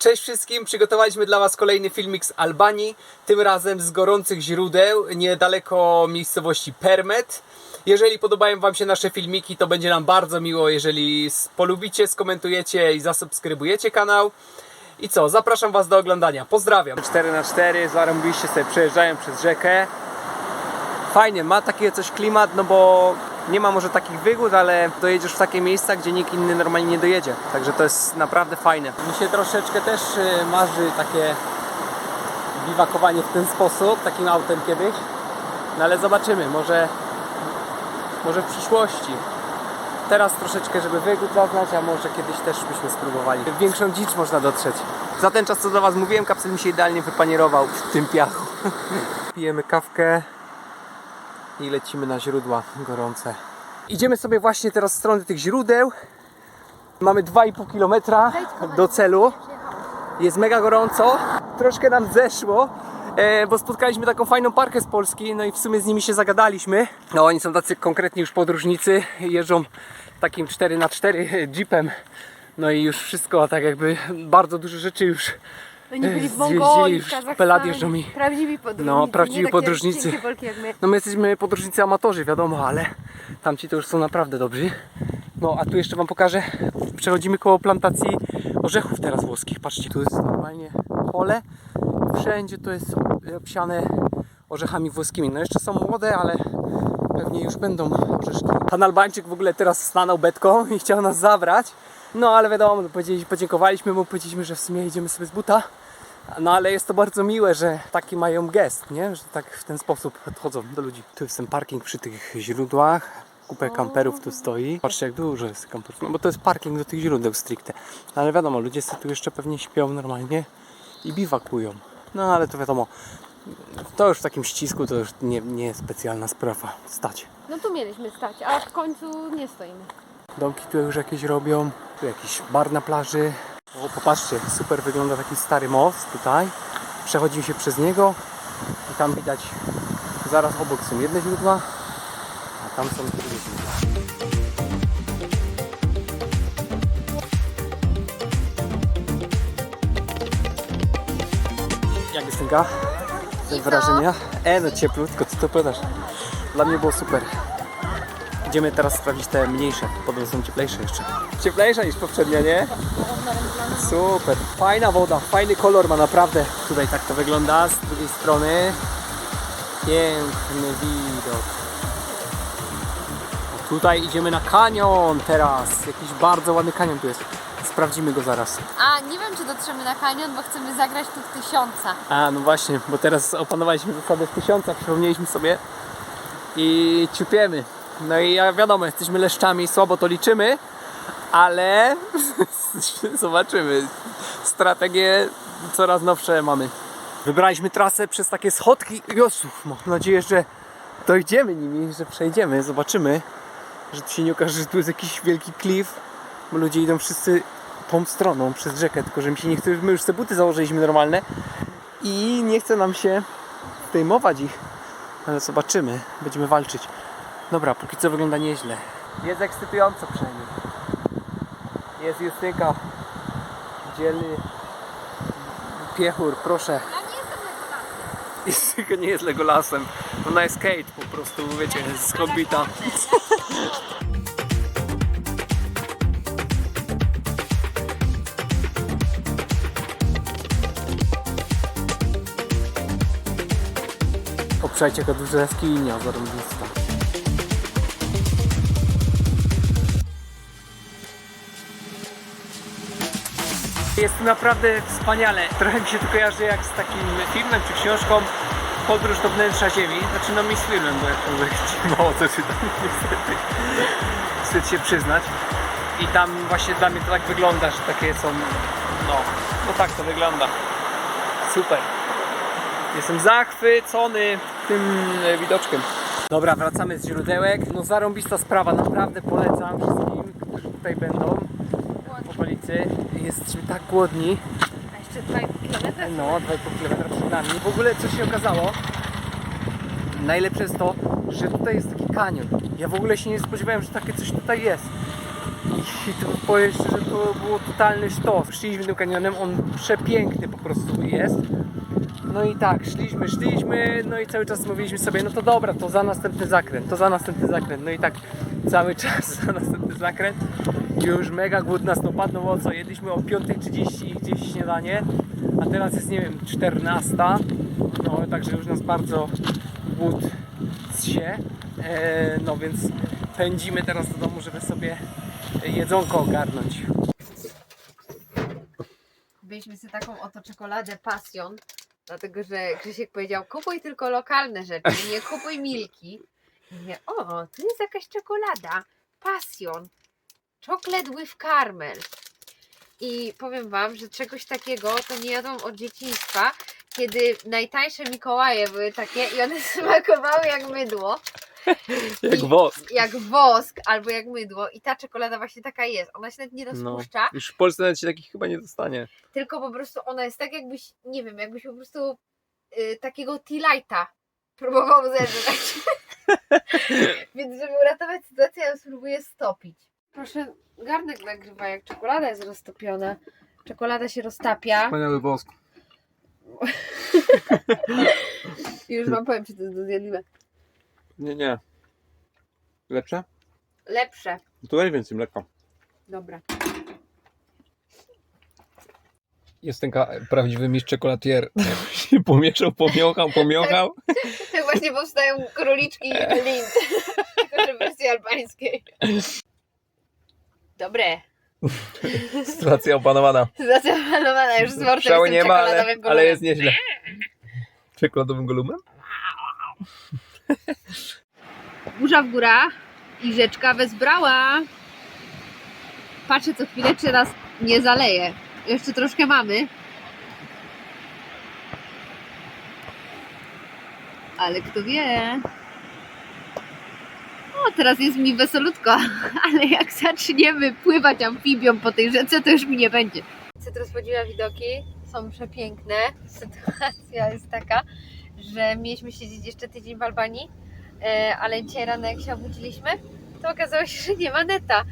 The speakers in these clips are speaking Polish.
Cześć wszystkim, przygotowaliśmy dla Was kolejny filmik z Albanii, tym razem z gorących źródeł, niedaleko miejscowości Permet. Jeżeli podobają Wam się nasze filmiki, to będzie nam bardzo miło, jeżeli polubicie, skomentujecie i zasubskrybujecie kanał. I co, zapraszam Was do oglądania. Pozdrawiam. 4x4, zarąbiliście sobie przejeżdżają przez rzekę. Fajnie, ma takie coś klimat, no bo nie ma może takich wygód, ale dojedziesz w takie miejsca, gdzie nikt inny normalnie nie dojedzie. Także to jest naprawdę fajne. Mi się troszeczkę też y, marzy takie biwakowanie w ten sposób, takim autem kiedyś. No ale zobaczymy, może, może w przyszłości. Teraz troszeczkę, żeby wygód zaznać, a może kiedyś też byśmy spróbowali. W większą dzicz można dotrzeć. Za ten czas, co do Was mówiłem, kapsel mi się idealnie wypanierował w tym piachu. Pijemy kawkę i lecimy na źródła gorące. Idziemy sobie właśnie teraz w stronę tych źródeł. Mamy 2,5 km do celu. Jest mega gorąco. Troszkę nam zeszło, e, bo spotkaliśmy taką fajną parkę z Polski, no i w sumie z nimi się zagadaliśmy. No oni są tacy konkretni już podróżnicy, jeżdżą takim 4x4 jeepem. No i już wszystko, tak jakby bardzo dużo rzeczy już Oni byli w Mongolii, w Kazachstanie. pelat jeżdżą mi. Prawdziwi podróżnicy. No, prawdziwi nie takie podróżnicy. Polki jak my. No my jesteśmy podróżnicy amatorzy, wiadomo, ale tamci to już są naprawdę dobrzy. No a tu jeszcze wam pokażę, przechodzimy koło plantacji orzechów teraz włoskich. Patrzcie, tu jest normalnie pole. Wszędzie to jest obsiane orzechami włoskimi. No jeszcze są młode, ale pewnie już będą orzeszki. Pan Albańczyk w ogóle teraz stanął betką i chciał nas zabrać. No ale wiadomo, podziękowaliśmy mu, powiedzieliśmy, że w sumie idziemy sobie z buta. No ale jest to bardzo miłe, że taki mają gest, nie? Że tak w ten sposób podchodzą do ludzi. Tu jest ten parking przy tych źródłach. Kupę kamperów tu stoi. Patrzcie jak dużo jest kamperów. No bo to jest parking do tych źródeł stricte. No, ale wiadomo, ludzie sobie tu jeszcze pewnie śpią normalnie i biwakują. No ale to wiadomo, to już w takim ścisku to już nie, nie jest specjalna sprawa. Stać. No tu mieliśmy stać, a w końcu nie stoimy. Domki tu już jakieś robią, tu jakiś bar na plaży. O, popatrzcie, super wygląda taki stary most tutaj. Przechodzimy się przez niego i tam widać, zaraz obok są jedne źródła, a tam są drugie źródła. Jak jest Tynka? Te I co? wrażenia? E, no cieplutko, co to powiadasz? Dla mnie było super. Idziemy teraz sprawdzić te mniejsze, podobno są cieplejsze jeszcze. Cieplejsza niż poprzednia, nie? Super, fajna woda, fajny kolor ma naprawdę. Tutaj tak to wygląda z drugiej strony. Piękny widok. Tutaj idziemy na kanion teraz. Jakiś bardzo ładny kanion tu jest. Sprawdzimy go zaraz. A nie wiem, czy dotrzemy na kanion, bo chcemy zagrać tu w tysiąca. A, no właśnie, bo teraz opanowaliśmy zasadę w tysiącach, przypomnieliśmy sobie i ciupiemy. No i jak wiadomo, jesteśmy leszczami, słabo to liczymy, ale zobaczymy. Strategie coraz nowsze mamy. Wybraliśmy trasę przez takie schodki. Jezu, mam nadzieję, że dojdziemy nimi, że przejdziemy, zobaczymy. Że tu się nie okaże, że tu jest jakiś wielki klif, bo ludzie idą wszyscy tą stroną przez rzekę, tylko że mi się nie chce, my już te buty założyliśmy normalne i nie chce nam się zdejmować ich, ale zobaczymy, będziemy walczyć. Dobra, póki co wygląda nieźle. Jest ekscytująco przynajmniej. Jest Justynka, dzielny piechur, proszę. Ja nie jestem na Justynka nie jest Legolasem, ona jest Kate po prostu, wiecie, z Hobbita. Obszajcie jaka duża jaskinia zarąbista. Jest tu naprawdę wspaniale. Trochę mi się to kojarzy jak z takim filmem czy książką Podróż do wnętrza Ziemi. Znaczy no mi z filmem, bo jak to mało co czytam niestety. Wstyd się przyznać. I tam właśnie dla mnie to tak wygląda, że takie są, no, no tak to wygląda. Super. Jestem zachwycony tym e, widoczkiem. Dobra, wracamy z źródełek. No zarąbista sprawa, naprawdę polecam wszystkim, którzy tutaj będą w okolicy. Jesteśmy tak głodni. A jeszcze 2,5 km? No, 2,5 km przed nami. W ogóle co się okazało, najlepsze jest to, że tutaj jest taki kanion. Ja w ogóle się nie spodziewałem, że takie coś tutaj jest. I to powiem szczerze, to było totalny sztos. Szliśmy tym kanionem, on przepiękny po prostu jest. No i tak, szliśmy, szliśmy, no i cały czas mówiliśmy sobie, no to dobra, to za następny zakręt, to za następny zakręt. No i tak cały czas za następny zakręt. Już mega głód nas dopadł, bo co, jedliśmy o 5.30 gdzieś śniadanie, a teraz jest, nie wiem, 14. No także już nas bardzo głód zsie. E, no więc pędzimy teraz do domu, żeby sobie jedzonko ogarnąć. Byliśmy sobie taką oto czekoladę Passion, dlatego że Krzysiek powiedział, kupuj tylko lokalne rzeczy, nie kupuj milki. I mówię, o, tu jest jakaś czekolada, Passion, chocolate with caramel. I powiem Wam, że czegoś takiego to nie jadłam od dzieciństwa, kiedy najtańsze Mikołaje były takie i one smakowały jak mydło. Jak wosk. jak wosk albo jak mydło i ta czekolada właśnie taka jest. Ona się nawet nie No. rozpuszcza, Już w Polsce nawet się takich chyba nie dostanie. tylko po prostu ona jest tak jakbyś, nie wiem, jakbyś po prostu y, takiego T-Lighta próbował zeżreć. Więc żeby uratować sytuację, ja spróbuję stopić. Proszę, garnek nagrywa jak czekolada jest roztopiona. Czekolada się roztapia. Wspaniały wosk. I już wam powiem, czy to jest do zjadliwe. Nie, nie. Lepsze? Lepsze. To daj więcej mleka. Dobra. Jest ten ka- prawdziwy mistrz czekolatier. się pomieszał, pomiąchał, pomiąchał. Tak właśnie powstają króliczki Lind. Tylko, że w wersji albańskiej. Dobre. Sytuacja opanowana. Sytuacja panowana już z tym nie ma, ale, ale jest nieźle. Czekoladowym golumem? Burza w górach i rzeczka wezbrała. Patrzę co chwilę, czy nas nie zaleje. Jeszcze troszkę mamy. Ale kto wie. O, teraz jest mi wesolutko, ale jak zaczniemy pływać amfibią po tej rzece, to już mi nie będzie. Cytrus podziwia widoki, są przepiękne. Sytuacja jest taka, że mieliśmy siedzieć jeszcze tydzień w Albanii, E, ale dzisiaj rano jak się obudziliśmy, to okazało się, że nie ma neta.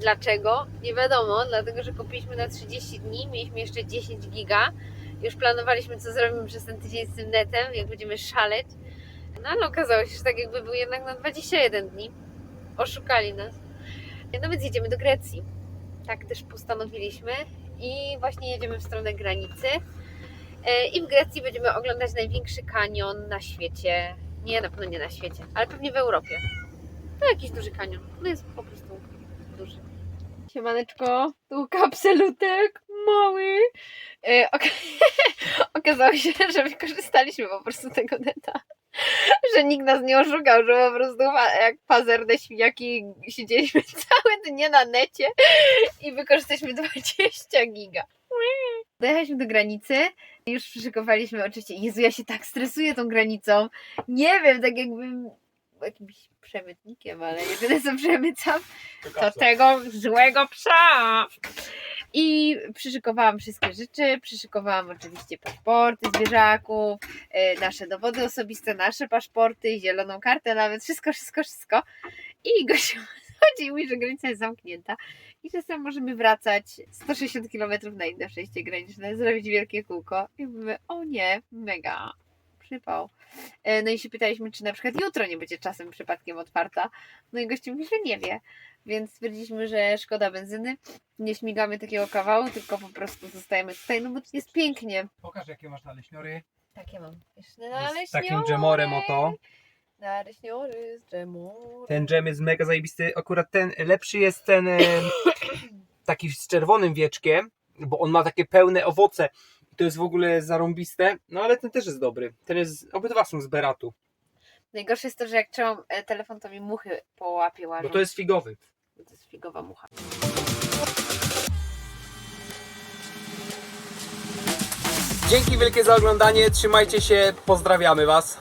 Dlaczego? Nie wiadomo, dlatego że kupiliśmy na 30 dni, mieliśmy jeszcze 10 giga. Już planowaliśmy, co zrobimy przez ten tydzień z tym netem, jak będziemy szaleć. No ale okazało się, że tak jakby był jednak na 21 dni. Oszukali nas. No więc jedziemy do Grecji. Tak też postanowiliśmy i właśnie jedziemy w stronę granicy. I w Grecji będziemy oglądać największy kanion na świecie. Nie, na pewno nie na świecie, ale pewnie w Europie. To jakiś duży kanion. No jest po prostu duży. Siemaneczko, tu kapselutek mały. E, ok- Okazało się, że wykorzystaliśmy po prostu tego neta. Że nikt nas nie oszukał, że po prostu jak pazerne świniaki siedzieliśmy całe dnie na necie i wykorzystaliśmy 20 giga. Dojechaliśmy do granicy, już przyszykowaliśmy oczywiście. Jezu, ja się tak stresuję tą granicą. Nie wiem, tak jakbym jakimś przemytnikiem, ale jedyne co przemycam to tego złego psa. I przyszykowałam wszystkie rzeczy, przyszykowałam oczywiście paszporty zwierzaków, e, nasze dowody osobiste, nasze paszporty, zieloną kartę nawet, wszystko, wszystko, wszystko. I gościu chodzi i mówi, że granica jest zamknięta i że sam możemy wracać 160 km na inne przejście graniczne, zrobić wielkie kółko. I mówimy, o nie, mega, przypał. E, No i się pytaliśmy, czy na przykład jutro nie będzie czasem przypadkiem otwarta. No i gościu mówi, że nie wie. Więc stwierdziliśmy, że szkoda benzyny. Nie śmigamy takiego kawału, tylko po prostu zostajemy tutaj, no bo jest pięknie. Pokaż jakie masz naleśniory. Takie mam. Jeszcze Z naleśniory. takim dżemorem oto. Z dżemorem. Ten dżem jest mega zajebisty. Akurat ten lepszy jest ten e, taki z czerwonym wieczkiem, bo on ma takie pełne owoce. To jest w ogóle zarąbiste. No ale ten też jest dobry. Ten jest, obydwa są z Beratu. Najgorsze jest to, że jak trzymam e, telefon, to mi muchy po łapie łażą. Bo to jest figowy. To jest figowa mucha. Dzięki wielkie za oglądanie. Trzymajcie się. Pozdrawiamy Was.